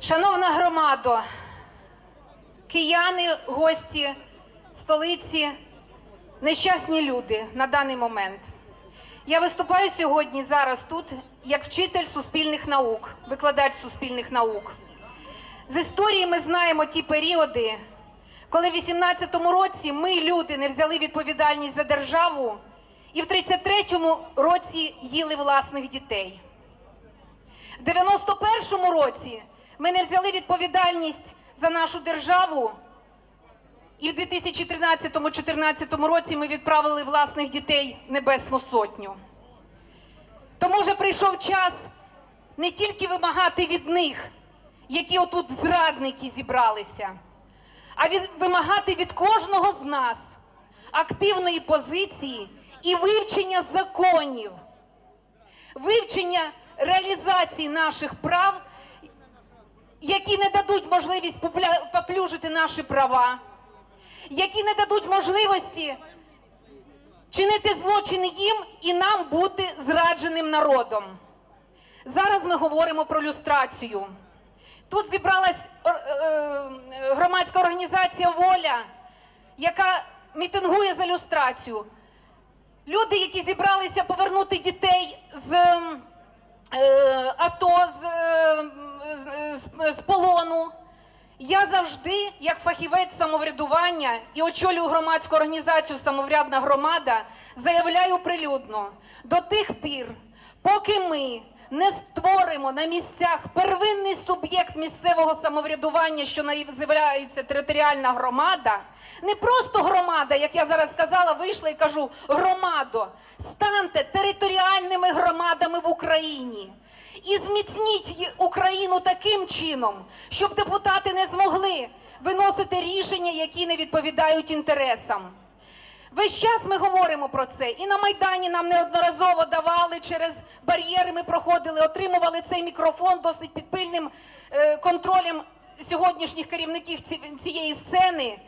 Шановна громадо, кияни, гості столиці, нещасні люди на даний момент. Я виступаю сьогодні зараз тут як вчитель суспільних наук, викладач суспільних наук. З історії ми знаємо ті періоди, коли в 18-му році ми, люди, не взяли відповідальність за державу, і в 33-му році їли власних дітей. В 91-му році ми не взяли відповідальність за нашу державу, і в 2013-2014 році ми відправили власних дітей в Небесну Сотню. Тому вже прийшов час не тільки вимагати від них, які отут зрадники зібралися, а від, вимагати від кожного з нас активної позиції і вивчення законів, вивчення реалізації наших прав, які не дадуть можливість поплюжити наші права, які не дадуть можливості чинити злочини їм і нам бути зрадженим народом. Зараз ми говоримо про люстрацію. Тут зібралась е, е, громадська організація Воля, яка мітингує за люстрацію. Люди, які зібралися повернути завжди, як фахівець самоврядування і очолюю громадську організацію Самоврядна громада, заявляю прилюдно до тих пір, поки ми не створимо на місцях первинний суб'єкт місцевого самоврядування, що називається територіальна громада, не просто громада, як я зараз сказала, вийшла і кажу громадо, станьте територіальними громадами в Україні. І зміцніть Україну таким чином, щоб депутати не змогли виносити рішення, які не відповідають інтересам. Весь час ми говоримо про це. І на Майдані нам неодноразово давали через бар'єри. Ми проходили, отримували цей мікрофон досить під пильним е, контролем сьогоднішніх керівників цієї сцени.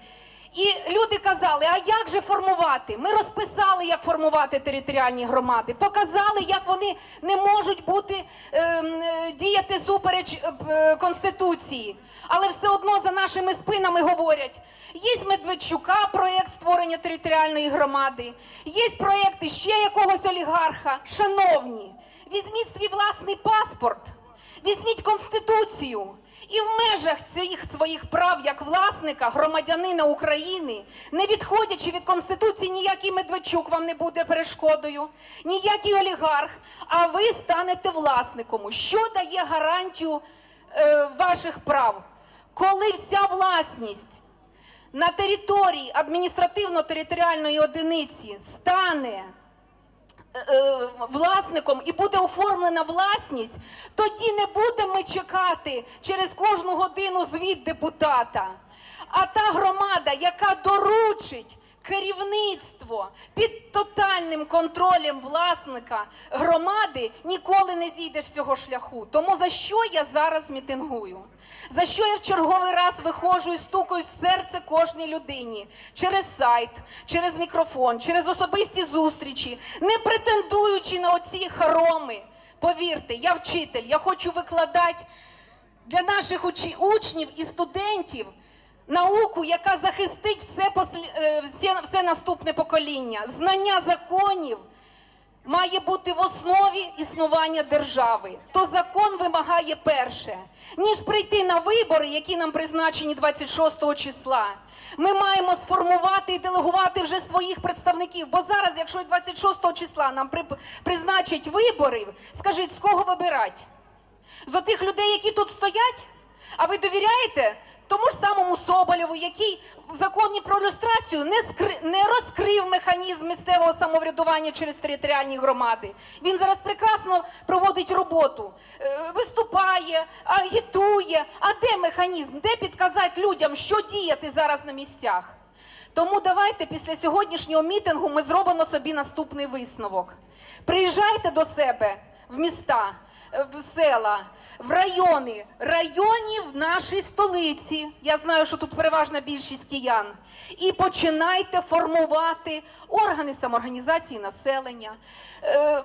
І люди казали: а як же формувати? Ми розписали, як формувати територіальні громади, показали, як вони не можуть бути ем, е, діяти супереч е, е, конституції. Але все одно за нашими спинами говорять: є Медведчука проєкт створення територіальної громади, є проєкти ще якогось олігарха. Шановні, візьміть свій власний паспорт, візьміть конституцію. І в межах цих своїх прав як власника, громадянина України, не відходячи від конституції, ніякий Медведчук вам не буде перешкодою, ніякий олігарх, а ви станете власником. Що дає гарантію е, ваших прав? Коли вся власність на території адміністративно-територіальної одиниці стане власником і буде оформлена власність, тоді не будемо чекати через кожну годину звіт депутата. А та громада, яка доручить керівництво під тотальним контролем власника громади, ніколи не зійдеш з цього шляху. Тому за що я зараз мітингую? За що я в черговий раз виходжу і стукаю в серце кожній людині через сайт, через мікрофон, через особисті зустрічі, не претендуючи на оці хороми. Повірте, я вчитель, я хочу викладати для наших учнів і студентів науку, яка захистить все, е, все, все наступне покоління. Знання законів має бути в основі існування держави. То закон вимагає перше, ніж прийти на вибори, які нам призначені 26 числа. Ми маємо сформувати і делегувати вже своїх представників. Бо зараз, якщо 26 числа нам при- призначать вибори, скажіть, з кого вибирати? з отих людей, які тут стоять? А ви довіряєте тому ж самому Соболєву, який в законі про люстрацію не, скри... не розкрив механізм місцевого самоврядування через територіальні громади? Він зараз прекрасно проводить роботу, е, виступає, агітує. А де механізм? Де підказати людям, що діяти зараз на місцях? Тому давайте після сьогоднішнього мітингу ми зробимо собі наступний висновок. Приїжджайте до себе в міста, е, в села, в райони, районів нашій столиці. Я знаю, що тут переважна більшість киян. І починайте формувати органи самоорганізації населення. е,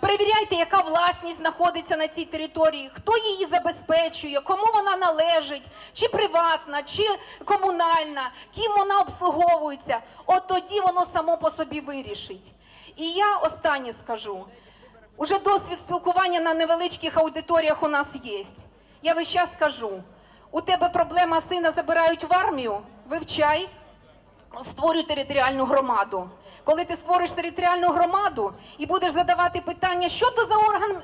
Перевіряйте, яка власність знаходиться на цій території, хто її забезпечує, кому вона належить, чи приватна, чи комунальна, ким вона обслуговується. От тоді воно само по собі вирішить. І я останнє скажу. Уже досвід спілкування на невеличких аудиторіях у нас є. Я весь час скажу: у тебе проблема сина забирають в армію, вивчай, створюй територіальну громаду. Коли ти створиш територіальну громаду і будеш задавати питання, що то за орган е,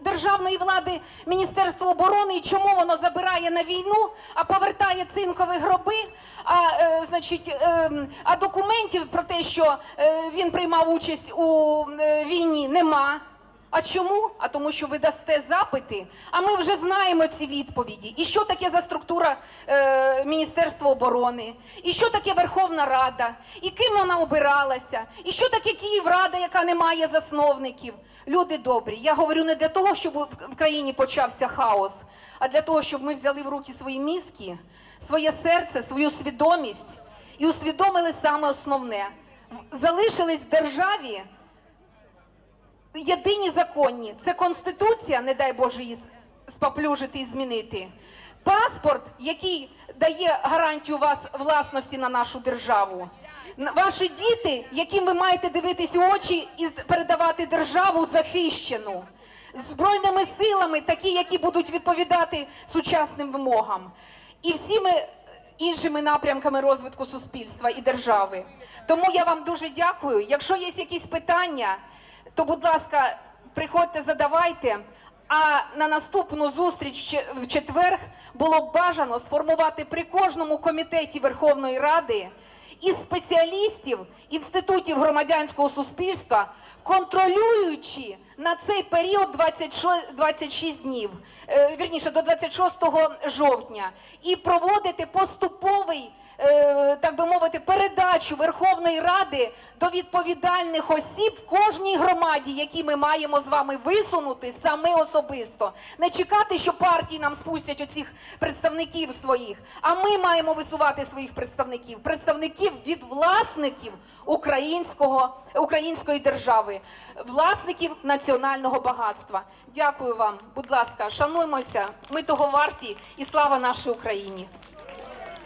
державної влади Міністерство оборони і чому воно забирає на війну, а повертає цинкові гроби, а, е, значить, ем, а документів про те, що е, він приймав участь у е, війні, нема. А чому? А тому, що ви дасте запити, а ми вже знаємо ці відповіді. І що таке за структура е, Міністерства оборони, і що таке Верховна Рада, і ким вона обиралася, і що таке Київрада, яка не має засновників. Люди добрі. Я говорю не для того, щоб в країні почався хаос, а для того, щоб ми взяли в руки свої мізки, своє серце, свою свідомість і усвідомили саме основне. Залишились в державі єдині законні це конституція, не дай Боже її споплюжити і змінити. Паспорт, який дає гарантію вас власності на нашу державу. Ваші діти, яким ви маєте дивитись у очі і передавати державу захищену. Збройними силами, такі, які будуть відповідати сучасним вимогам. І всіми іншими напрямками розвитку суспільства і держави. Тому я вам дуже дякую. Якщо є якісь питання, то, будь ласка, приходьте, задавайте. А на наступну зустріч в че- в четвер було б бажано сформувати при кожному комітеті Верховної Ради і спеціалістів інститутів громадянського суспільства, контролюючи на цей період 26, 26 днів, е, вірніше до 26 жовтня, і проводити поступовий так би мовити, передачу Верховної Ради до відповідальних осіб в кожній громаді, які ми маємо з вами висунути саме особисто. Не чекати, що партії нам спустять оцих представників своїх, а ми маємо висувати своїх представників, представників від власників українського, української держави, власників національного багатства. Дякую вам, будь ласка, шануймося. Ми того варті і слава нашій Україні.